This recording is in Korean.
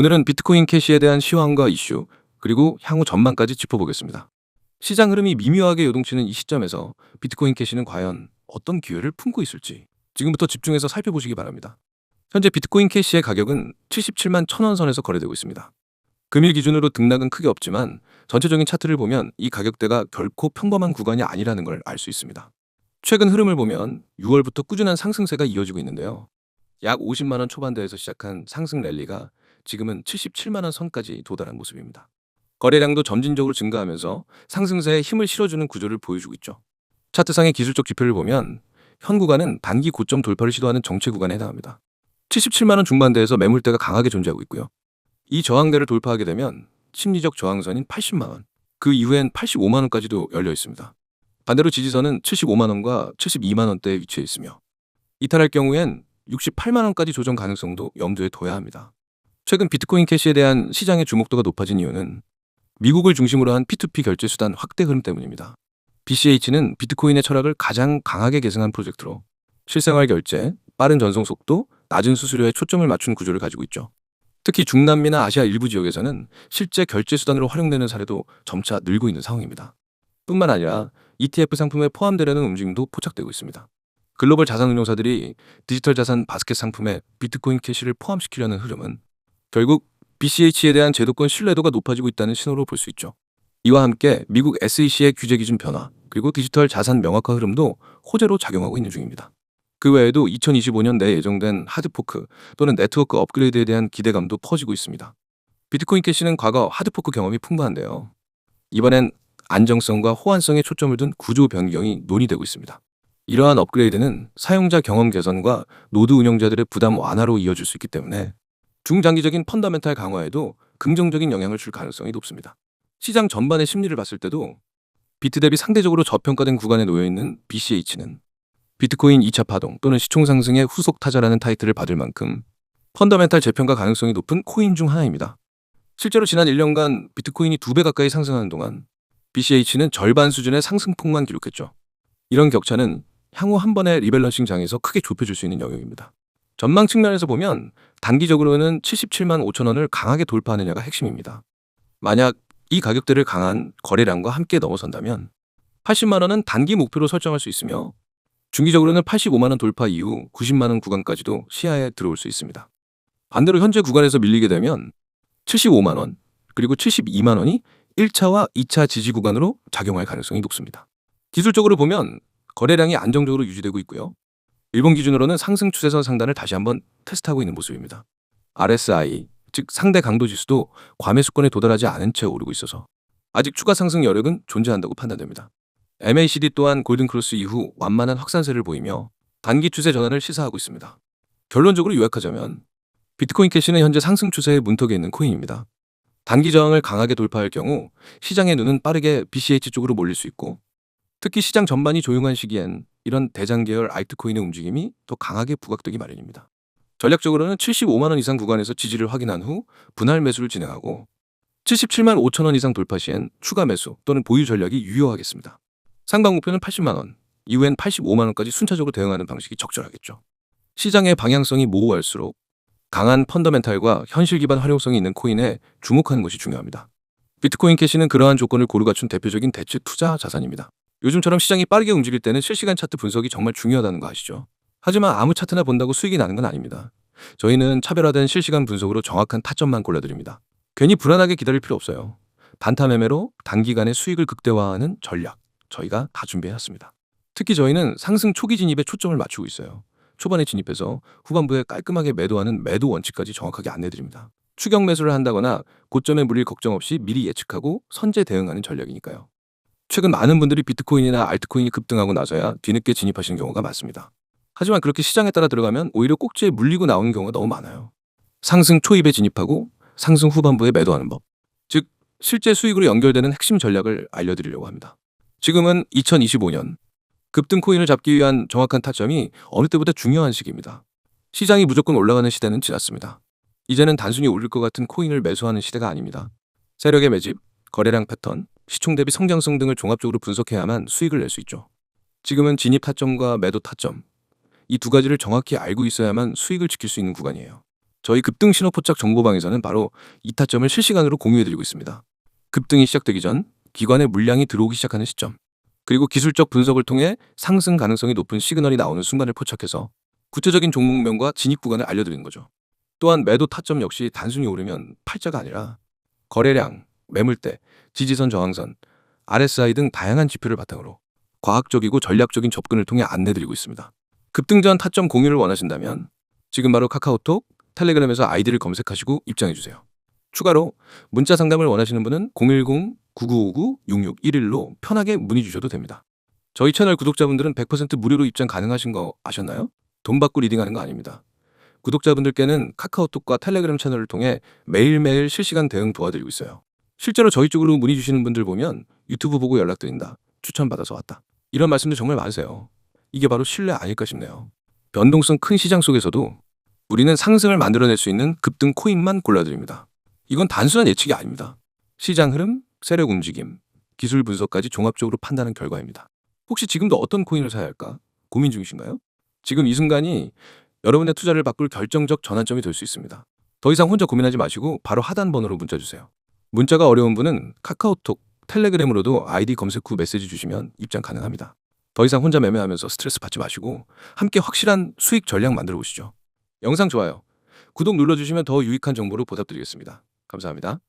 오늘은 비트코인 캐시에 대한 시황과 이슈, 그리고 향후 전망까지 짚어보겠습니다. 시장 흐름이 미묘하게 요동치는 이 시점에서 비트코인 캐시는 과연 어떤 기회를 품고 있을지 지금부터 집중해서 살펴보시기 바랍니다. 현재 비트코인 캐시의 가격은 77만 1000원 선에서 거래되고 있습니다. 금일 기준으로 등락은 크게 없지만 전체적인 차트를 보면 이 가격대가 결코 평범한 구간이 아니라는 걸 알 수 있습니다. 최근 흐름을 보면 6월부터 꾸준한 상승세가 이어지고 있는데요. 약 50만 원 초반대에서 시작한 상승 랠리가 지금은 77만 원 선까지 도달한 모습입니다. 거래량도 점진적으로 증가하면서 상승세에 힘을 실어주는 구조를 보여주고 있죠. 차트상의 기술적 지표를 보면 현 구간은 단기 고점 돌파를 시도하는 정체 구간에 해당합니다. 77만 원 중반대에서 매물대가 강하게 존재하고 있고요. 이 저항대를 돌파하게 되면 심리적 저항선인 80만 원, 그 이후엔 85만 원까지도 열려 있습니다. 반대로 지지선은 75만 원과 72만 원대에 위치해 있으며 이탈할 경우엔 68만 원까지 조정 가능성도 염두에 둬야 합니다. 최근 비트코인 캐시에 대한 시장의 주목도가 높아진 이유는 미국을 중심으로 한 P2P 결제 수단 확대 흐름 때문입니다. BCH는 비트코인의 철학을 가장 강하게 계승한 프로젝트로 실생활 결제, 빠른 전송 속도, 낮은 수수료에 초점을 맞춘 구조를 가지고 있죠. 특히 중남미나 아시아 일부 지역에서는 실제 결제 수단으로 활용되는 사례도 점차 늘고 있는 상황입니다. 뿐만 아니라 ETF 상품에 포함되려는 움직임도 포착되고 있습니다. 글로벌 자산 운용사들이 디지털 자산 바스켓 상품에 비트코인 캐시를 포함시키려는 흐름은 결국 BCH에 대한 제도권 신뢰도가 높아지고 있다는 신호로 볼 수 있죠. 이와 함께 미국 SEC의 규제 기준 변화, 그리고 디지털 자산 명확화 흐름도 호재로 작용하고 있는 중입니다. 그 외에도 2025년 내에 예정된 하드포크 또는 네트워크 업그레이드에 대한 기대감도 퍼지고 있습니다. 비트코인 캐시는 과거 하드포크 경험이 풍부한데요. 이번엔 안정성과 호환성에 초점을 둔 구조 변경이 논의되고 있습니다. 이러한 업그레이드는 사용자 경험 개선과 노드 운영자들의 부담 완화로 이어질 수 있기 때문에 중장기적인 펀더멘탈 강화에도 긍정적인 영향을 줄 가능성이 높습니다. 시장 전반의 심리를 봤을 때도 비트 대비 상대적으로 저평가된 구간에 놓여 있는 BCH는 비트코인 2차 파동 또는 시총 상승의 후속 타자라는 타이틀을 받을 만큼 펀더멘탈 재평가 가능성이 높은 코인 중 하나입니다. 실제로 지난 1년간 비트코인이 두배 가까이 상승하는 동안 BCH는 절반 수준의 상승폭만 기록했죠. 이런 격차는 향후 한 번의 리밸런싱 장에서 크게 좁혀질 수 있는 영역입니다. 전망 측면에서 보면 단기적으로는 77만 5천 원을 강하게 돌파하느냐가 핵심입니다. 만약 이 가격대를 강한 거래량과 함께 넘어선다면 80만 원은 단기 목표로 설정할 수 있으며 중기적으로는 85만 원 돌파 이후 90만 원 구간까지도 시야에 들어올 수 있습니다. 반대로 현재 구간에서 밀리게 되면 75만 원 그리고 72만 원이 1차와 2차 지지 구간으로 작용할 가능성이 높습니다. 기술적으로 보면 거래량이 안정적으로 유지되고 있고요. 일본 기준으로는 상승 추세선 상단을 다시 한번 테스트하고 있는 모습입니다. RSI, 즉 상대 강도 지수도 과매수권에 도달하지 않은 채 오르고 있어서 아직 추가 상승 여력은 존재한다고 판단됩니다. MACD 또한 골든크로스 이후 완만한 확산세를 보이며 단기 추세 전환을 시사하고 있습니다. 결론적으로 요약하자면 비트코인 캐시는 현재 상승 추세의 문턱에 있는 코인입니다. 단기 저항을 강하게 돌파할 경우 시장의 눈은 빠르게 BCH 쪽으로 몰릴 수 있고 특히 시장 전반이 조용한 시기엔 이런 대장 계열 알트코인의 움직임이 더 강하게 부각되기 마련입니다. 전략적으로는 75만 원 이상 구간에서 지지를 확인한 후 분할 매수를 진행하고 77만 5천 원 이상 돌파 시엔 추가 매수 또는 보유 전략이 유효하겠습니다. 상방 목표는 80만 원, 이후엔 85만 원까지 순차적으로 대응하는 방식이 적절하겠죠. 시장의 방향성이 모호할수록 강한 펀더멘탈과 현실 기반 활용성이 있는 코인에 주목하는 것이 중요합니다. 비트코인 캐시는 그러한 조건을 고루 갖춘 대표적인 대체 투자 자산입니다. 요즘처럼 시장이 빠르게 움직일 때는 실시간 차트 분석이 정말 중요하다는 거 아시죠? 하지만 아무 차트나 본다고 수익이 나는 건 아닙니다. 저희는 차별화된 실시간 분석으로 정확한 타점만 골라드립니다. 괜히 불안하게 기다릴 필요 없어요. 단타 매매로 단기간에 수익을 극대화하는 전략, 저희가 다 준비해놨습니다. 특히 저희는 상승 초기 진입에 초점을 맞추고 있어요. 초반에 진입해서 후반부에 깔끔하게 매도하는 매도 원칙까지 정확하게 안내드립니다. 추격 매수를 한다거나 고점에 물릴 걱정 없이 미리 예측하고 선제 대응하는 전략이니까요. 최근 많은 분들이 비트코인이나 알트코인이 급등하고 나서야 뒤늦게 진입하시는 경우가 많습니다. 하지만 그렇게 시장에 따라 들어가면 오히려 꼭지에 물리고 나오는 경우가 너무 많아요. 상승 초입에 진입하고 상승 후반부에 매도하는 법. 즉, 실제 수익으로 연결되는 핵심 전략을 알려드리려고 합니다. 지금은 2025년 급등 코인을 잡기 위한 정확한 타점이 어느 때보다 중요한 시기입니다. 시장이 무조건 올라가는 시대는 지났습니다. 이제는 단순히 오를 것 같은 코인을 매수하는 시대가 아닙니다. 세력의 매집, 거래량 패턴, 시총 대비 성장성 등을 종합적으로 분석해야만 수익을 낼 수 있죠. 지금은 진입 타점과 매도 타점, 이 두 가지를 정확히 알고 있어야만 수익을 지킬 수 있는 구간이에요. 저희 급등 신호포착 정보방에서는 바로 이 타점을 실시간으로 공유해드리고 있습니다. 급등이 시작되기 전 기관의 물량이 들어오기 시작하는 시점, 그리고 기술적 분석을 통해 상승 가능성이 높은 시그널이 나오는 순간을 포착해서 구체적인 종목명과 진입 구간을 알려드리는 거죠. 또한 매도 타점 역시 단순히 오르면 팔자가 아니라 거래량, 매물대, 지지선 저항선, RSI 등 다양한 지표를 바탕으로 과학적이고 전략적인 접근을 통해 안내드리고 있습니다. 급등 전 타점 공유를 원하신다면 지금 바로 카카오톡, 텔레그램에서 아이디를 검색하시고 입장해주세요. 추가로 문자 상담을 원하시는 분은 010-9959-6611로 편하게 문의 주셔도 됩니다. 저희 채널 구독자분들은 100% 무료로 입장 가능하신 거 아셨나요? 돈 받고 리딩하는 거 아닙니다. 구독자분들께는 카카오톡과 텔레그램 채널을 통해 매일매일 실시간 대응 도와드리고 있어요. 실제로 저희 쪽으로 문의 주시는 분들 보면 유튜브 보고 연락드린다. 추천받아서 왔다. 이런 말씀들 정말 많으세요. 이게 바로 신뢰 아닐까 싶네요. 변동성 큰 시장 속에서도 우리는 상승을 만들어낼 수 있는 급등 코인만 골라드립니다. 이건 단순한 예측이 아닙니다. 시장 흐름, 세력 움직임, 기술 분석까지 종합적으로 판단한 결과입니다. 혹시 지금도 어떤 코인을 사야 할까 고민 중이신가요? 지금 이 순간이 여러분의 투자를 바꿀 결정적 전환점이 될 수 있습니다. 더 이상 혼자 고민하지 마시고 바로 하단 번호로 문자 주세요. 문자가 어려운 분은 카카오톡, 텔레그램으로도 아이디 검색 후 메시지 주시면 입장 가능합니다. 더 이상 혼자 매매하면서 스트레스 받지 마시고 함께 확실한 수익 전략 만들어 보시죠. 영상 좋아요, 구독 눌러주시면 더 유익한 정보로 보답드리겠습니다. 감사합니다.